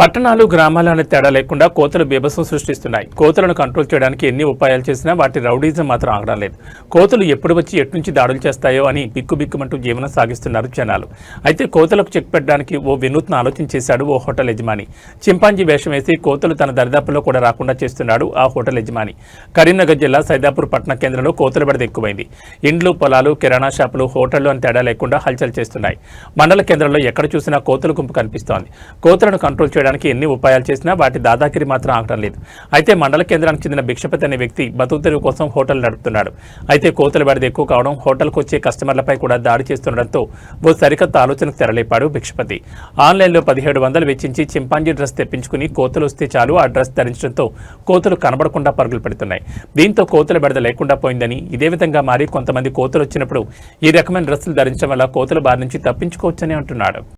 పట్టణాలు గ్రామాలనే తేడా లేకుండా కోతలు బీభత్సం సృష్టిస్తున్నాయి. కోతలను కంట్రోల్ చేయడానికి ఎన్ని ఉపాయాలు చేసినా వాటి రౌడీజం మాత్రం ఆగడం లేదు. కోతలు ఎప్పుడు వచ్చి ఎట్నుంచి దాడులు చేస్తాయో అని బిక్కుబిక్కుమంటూ జీవనం సాగిస్తున్నారు జనాలు. అయితే కోతలకు చెక్ పెట్టడానికి ఓ వినూత్న ఆలోచన చేశాడు ఓ హోటల్ యజమాని. చింపాంజీ వేషం వేసి కోతలు తన దరిదాపుల్లో కూడా రాకుండా చేస్తున్నాడు ఆ హోటల్ యజమాని. కరీంనగర్ జిల్లా సైదాపూర్ పట్టణ కేంద్రంలో కోతల బెడద ఎక్కువైంది. ఇండ్లు పొలాలు కిరాణా షాపులు హోటళ్ళు అని తేడా లేకుండా హల్చల్ చేస్తున్నాయి. మండల కేంద్రంలో ఎక్కడ చూసినా కోతల గుంపు కనిపిస్తోంది. కోతలను కంట్రోల్ చేయడానికి ఎన్ని ఉపాయాలు చేసినా వాటి దాదాగిరి మాత్రం ఆగడం లేదు. అయితే మండల కేంద్రానికి చెందిన భిక్షపతి అనే వ్యక్తి బతుకు తెరువు కోసం హోటల్ నడుపుతున్నాడు. అయితే కోతల బెడద ఎక్కువ కావడం హోటల్కు వచ్చే కస్టమర్లపై కూడా దాడి చేస్తుండడంతో ఓ సరికొత్త ఆలోచనకు తెరలేపాడు భిక్షపతి. ఆన్లైన్లో పదిహేడు వందలు వెచ్చించి చింపాంజీ డ్రెస్ తెప్పించుకుని కోతలు వస్తే చాలు ఆ డ్రెస్ ధరించడంతో కోతలు కనబడకుండా పరుగులు పెడుతున్నాయి. దీంతో కోతల బెడద లేకుండా పోయిందని ఇదే విధంగా మారి కొంతమంది కోతలు వచ్చినప్పుడు ఈ రకమైన డ్రెస్సులు ధరించడం వల్ల కోతల బారి నుంచి తప్పించుకోవచ్చని అంటున్నాడు.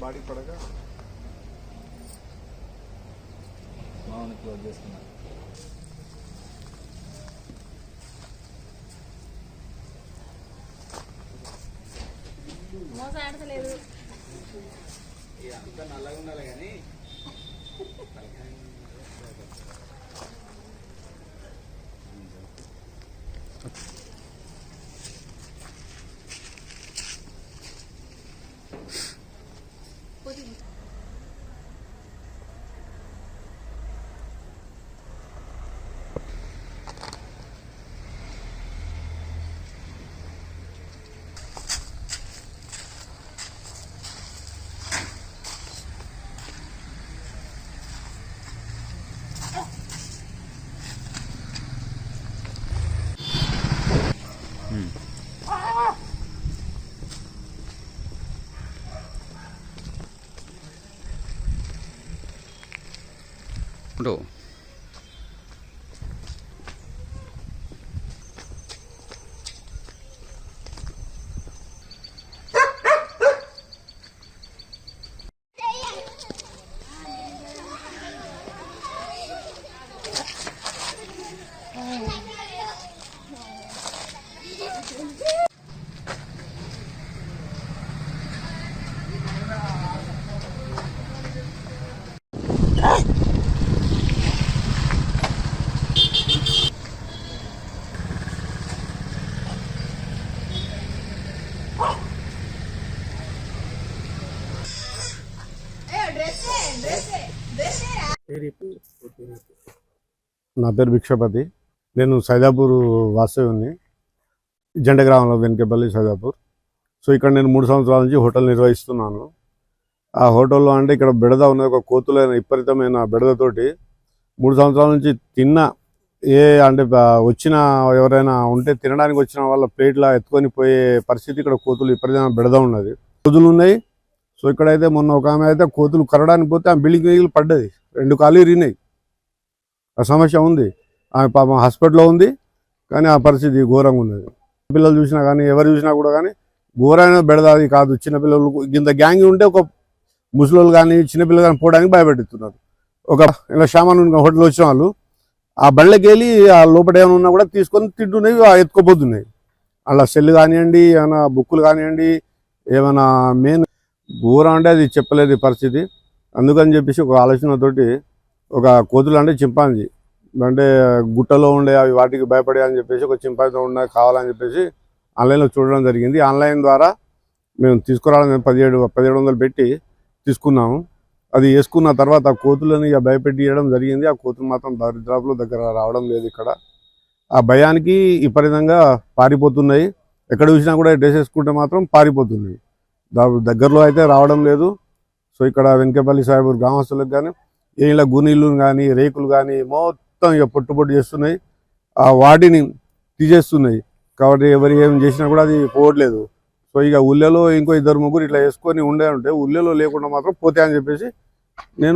బాడీ పడగా మామూలు క్లోజ్ చేసుకున్నాను ఆడతలేదు అంతా నల్లగా ఉండాలి కానీ. ఉండు నా పేరు భిక్షపతి. నేను సైదాపూర్ వాస్తవ్యుని జెండ గ్రామంలో వెనకపల్లి సైదాపూర్. సో ఇక్కడ నేను మూడు సంవత్సరాల నుంచి హోటల్ నిర్వహిస్తున్నాను. ఆ హోటల్లో అంటే ఇక్కడ బెడద ఉన్నది ఒక కోతులైన విపరీతమైన బెడదతోటి మూడు సంవత్సరాల నుంచి తిన్న ఏ అంటే వచ్చిన ఎవరైనా ఉంటే తినడానికి వచ్చిన వాళ్ళ ప్లేట్లా ఎత్తుకొని పోయే పరిస్థితి ఇక్కడ కోతులు విపరీతమైన బెడద ఉన్నది. రోజులు ఉన్నాయి సో ఇక్కడైతే మొన్న ఒక ఆమె అయితే కోతులు కరడానికి పోతే ఆమె బిల్డింగ్ మిగిలి పడ్డది. రెండు కాలు ఇరిగినాయి ఆ సమస్య ఉంది. ఆమె పాపం హాస్పిటల్లో ఉంది. కానీ ఆ పరిస్థితి ఘోరంగా ఉన్నది. పిల్లలు చూసినా కానీ ఎవరు చూసినా కూడా కానీ ఘోరమైన బెడదాది కాదు. చిన్నపిల్లలు ఇంత గ్యాంగ్ ఉంటే ఒక ముసలోళ్ళు కానీ చిన్నపిల్లలు కానీ పోవడానికి భయపెడుతున్నారు. ఒక ఇలా సామాన్ హోటల్ వచ్చిన వాళ్ళు ఆ బళ్ళకి వెళ్ళి ఆ లోపల ఏమైనా ఉన్నా కూడా తీసుకొని తింటున్నవి ఆ ఎత్తుకోపోతున్నాయి. అలా సెల్ కానివ్వండి ఏమైనా బుక్కులు కానివ్వండి ఏమైనా మెయిన్ ఘోరం అంటే అది చెప్పలేదు పరిస్థితి. అందుకని చెప్పేసి ఒక ఆలోచనతోటి ఒక కోతులు అంటే చింపాంజీ. అంటే గుట్టలో ఉండే అవి వాటికి భయపడే అని చెప్పేసి ఒక చింపాంజీ ఉన్నది కావాలని చెప్పేసి ఆన్లైన్లో చూడడం జరిగింది. ఆన్లైన్ ద్వారా మేము తీసుకురావడం పదిహేడు పదిహేడు వందలు పెట్టి తీసుకున్నాము. అది వేసుకున్న తర్వాత ఆ కోతులని ఇక భయపెట్టి ఇవ్వడం జరిగింది. ఆ కోతులు మాత్రం దరిద్రాపుల దగ్గర రావడం లేదు ఇక్కడ. ఆ భయానికి విపరీతంగా పారిపోతున్నాయి. ఎక్కడ చూసినా కూడా డ్రెస్ వేసుకుంటే మాత్రం పారిపోతున్నాయి. దగ్గరలో అయితే రావడం లేదు. సో ఇక్కడ వెంకపల్లి సాహెబ్ గ్రామస్తులకు కానీ ఇలా గునీళ్ళు కానీ రేకులు కానీ మొత్తం ఇక పొట్టుపొట్టు చేస్తున్నాయి. ఆ వాటిని తీసేస్తున్నాయి. కాబట్టి ఎవరు ఏం చేసినా కూడా అది పోవట్లేదు. సో ఇక ఉల్లెలో ఇంకో ఇద్దరు ముగ్గురు ఇట్లా వేసుకొని ఉండే ఉంటే ఉల్లెలో లేకుండా మాత్రం పోతే అని చెప్పేసి నేను